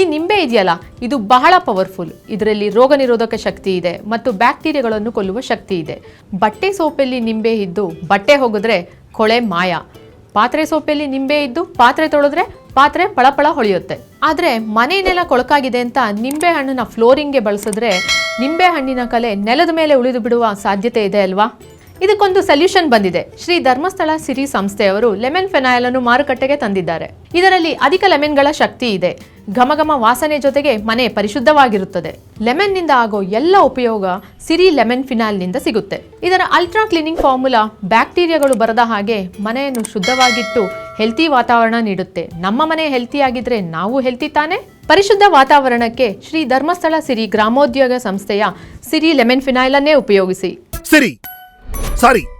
ಈ ನಿಂಬೆ ಇದೆಯಲ್ಲ, ಇದು ಬಹಳ ಪವರ್ಫುಲ್ ಇದರಲ್ಲಿ ರೋಗ ನಿರೋಧಕ ಶಕ್ತಿ ಇದೆ ಮತ್ತು ಬ್ಯಾಕ್ಟೀರಿಯಾಗಳನ್ನು ಕೊಲ್ಲುವ ಶಕ್ತಿ ಇದೆ. ಬಟ್ಟೆ ಸೋಪಲ್ಲಿ ನಿಂಬೆ ಇದ್ದು ಬಟ್ಟೆ ಹೋಗಿದ್ರೆ ಕೊಳೆ ಮಾಯ. ಪಾತ್ರೆ ಸೋಪಲ್ಲಿ ನಿಂಬೆ ಇದ್ದು ಪಾತ್ರೆ ತೊಳೆದ್ರೆ ಪಾತ್ರೆ ಪಳಪಳ ಹೊಳೆಯುತ್ತೆ. ಆದ್ರೆ ಮನೆಯನ್ನೆಲ್ಲ ಕೊಳಕಾಗಿದೆ ಅಂತ ನಿಂಬೆ ಹಣ್ಣನ್ನ ಫ್ಲೋರಿಂಗ್ಗೆ ಬಳಸಿದ್ರೆ ನಿಂಬೆ ಹಣ್ಣಿನ ಕಲೆ ನೆಲದ ಮೇಲೆ ಉಳಿದು ಬಿಡುವ ಸಾಧ್ಯತೆ ಇದೆ ಅಲ್ವಾ? ಇದಕ್ಕೊಂದು ಸೊಲ್ಯೂಷನ್ ಬಂದಿದೆ. ಶ್ರೀ ಧರ್ಮಸ್ಥಳ ಸಿರಿ ಸಂಸ್ಥೆಯವರು ಲೆಮನ್ ಫೆನಾಯಲ್ ಅನ್ನು ಮಾರುಕಟ್ಟೆಗೆ ತಂದಿದ್ದಾರೆ. ಇದರಲ್ಲಿ ಅಧಿಕ ಲೆಮನ್ಗಳ ಶಕ್ತಿ ಇದೆ. ಘಮಘಮ ವಾಸನೆ ಜೊತೆಗೆ ಮನೆ ಪರಿಶುದ್ಧವಾಗಿರುತ್ತದೆ. ಲೆಮನ್ನಿಂದ ಆಗೋ ಎಲ್ಲ ಉಪಯೋಗ ಸಿರಿ ಲೆಮನ್ ಫಿನಾಲ್ನಿಂದ ಸಿಗುತ್ತೆ. ಇದರ ಅಲ್ಟ್ರಾ ಕ್ಲೀನಿಂಗ್ ಫಾರ್ಮುಲಾ ಬ್ಯಾಕ್ಟೀರಿಯಾಗಳು ಬರದ ಹಾಗೆ ಮನೆಯನ್ನು ಶುದ್ಧವಾಗಿಟ್ಟು ಹೆಲ್ತಿ ವಾತಾವರಣ ನೀಡುತ್ತೆ. ನಮ್ಮ ಮನೆ ಹೆಲ್ತಿ ಆಗಿದ್ರೆ ನಾವು ಹೆಲ್ತಿ ತಾನೆ? ಪರಿಶುದ್ಧ ವಾತಾವರಣಕ್ಕೆ ಶ್ರೀ ಧರ್ಮಸ್ಥಳ ಸಿರಿ ಗ್ರಾಮೋದ್ಯೋಗ ಸಂಸ್ಥೆಯ ಸಿರಿ ಲೆಮನ್ ಫಿನಾಯ್ಲನ್ನೇ ಉಪಯೋಗಿಸಿ. ಸರಿ. ಸಾರಿ.